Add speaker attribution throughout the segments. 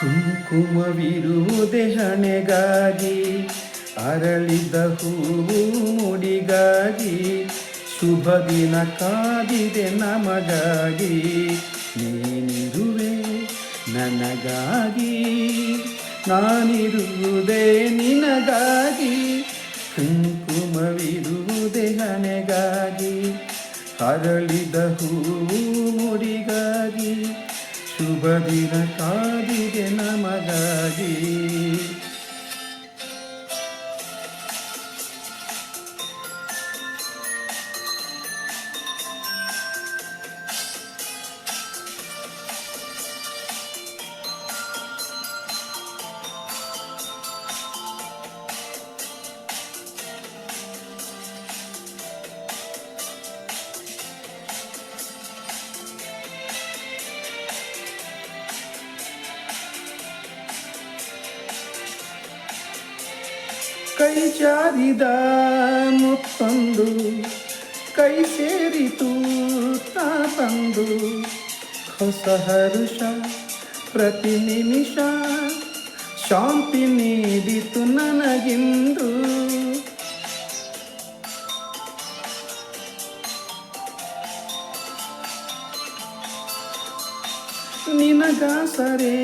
Speaker 1: ಕುಂಕುಮವಿರುವುದೇ ಹಣೆಗಾಗಿ, ಅರಳಿದ ಹೂವು ಮುಡಿಗಾಗಿ, ಶುಭ ದಿನ ಕಾದಿದೆ ನಮಗಾಗಿ. ನೀನಿರುವೆ ನನಗಾಗಿ, ನಾನಿರುವುದೇ ನಿನಗಾಗಿ. ಕುಂಕುಮವಿರುವುದೇ ಹಣೆಗಾಗಿ, ಅರಳಿದ ಹೂವು ಶುಭ ದಿನ ಕಾದಿದೆ ನಮಗಾಗಿ. ಕೈ ಜಾರಿದ ಮುತ್ತೊಂದು, ಕೈ ಸೇರಿತು ತಂದು. ಹೊಸ ಹರುಷ ಪ್ರತಿ ನಿಮಿಷ ಶಾಂತಿ ನೀಡಿತು ನನಗಿಂದು. ನಿನಗಾಸರೇ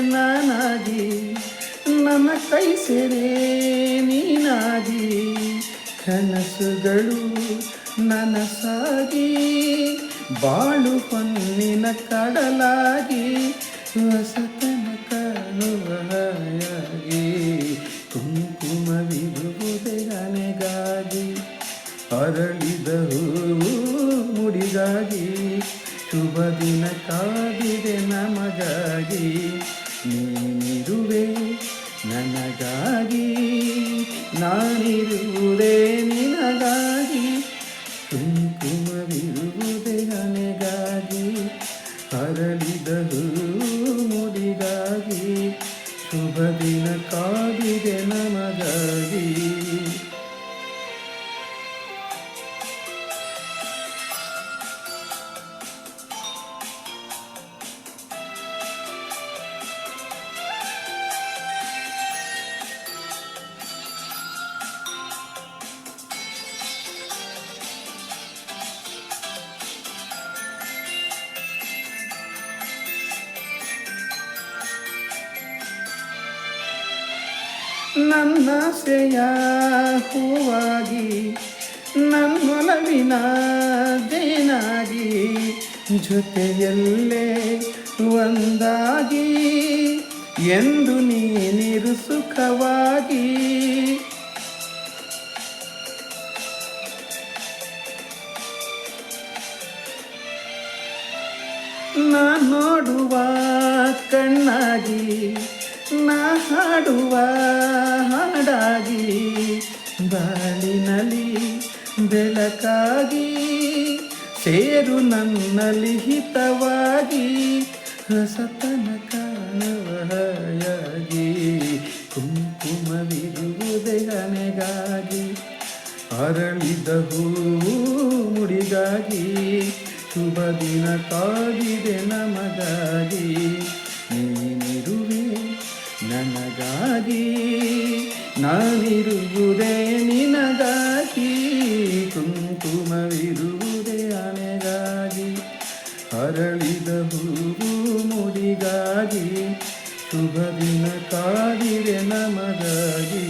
Speaker 1: ನಾನಾಗಿ ನನ್ನ ಕೈ ಸೇರೆ ನೀನಾಗಿ, ಕನಸುಗಳು ನನಸಾಗಿ, ಬಾಳು ಹೊನ್ನಿನ ಕಡಲಾಗಿ, ಹೊಸತನ ಕಾಣುವ ಕುಂಕುಮ ವಿಭುದೆಗನೆಗಾಗಿ ಅರಳಿದ ಮುಡಿಗಾಗಿ ಶುಭ ದಿನ ಕಾದಿದೆ ನಮಗಾಗಿ ನೀನಿರುವೆ ನನಗಾಗಿ ನಾನಿರುವುದೇ ನಿನಗಾಗಿ. ಕುಂಕುಮವಿರುವುದೇ ನನಗಾಗಿ ಅರಳಿದ ಹೂವು ಮುಡಿಗಾಗಿ ಶುಭ ದಿನ ಕಾದಿದೆ ನಮಗಾಗಿ ನನ್ನಾಸೆಯ ಹೂವಾಗಿ ನನ್ನೊಲವಿನ ದೇನಾಗಿ ಜೊತೆಯಲ್ಲೇ ಒಂದಾಗಿ ಎಂದು ನೀನಿರು ಸುಖವಾಗಿ. ನಾ ನೋಡುವ ಕಣ್ಣಾಗಿ ನಾ ಹಾಡುವ ಹಾಡಾಗಿ ಬಾಳಿನಲ್ಲಿ ಬೆಳಕಾಗಿ, ಸೇರು ನನ್ನಲ್ಲಿ ಹಿತವಾಗಿ, ರಸತನ ಕಾಣವಾಗಿ ಕುಂಕುಮವಿರುವುದೆಗನೆಗಾಗಿ ಅರಳಿದ ಹೂವು ಮುಡಿಗಾಗಿ, ಶುಭ ದಿನ ಕಾದಿದೆ ನಮಗಾಗಿ, ನೀನಿರುವೆ ನನಗಾಗಿ. ನಾನಿರುವುದೇ ನಿನಗಾಗಿ ಕುಂಕುಮವಿರುವುದೇ ಅನೆಗಾಗಿ ಅರಳಿದ ಹೂವು ಮುಡಿಗಾಗಿ ಶುಭ ದಿನ ಕಾದಿರೆ ನಮಗಾಗಿ.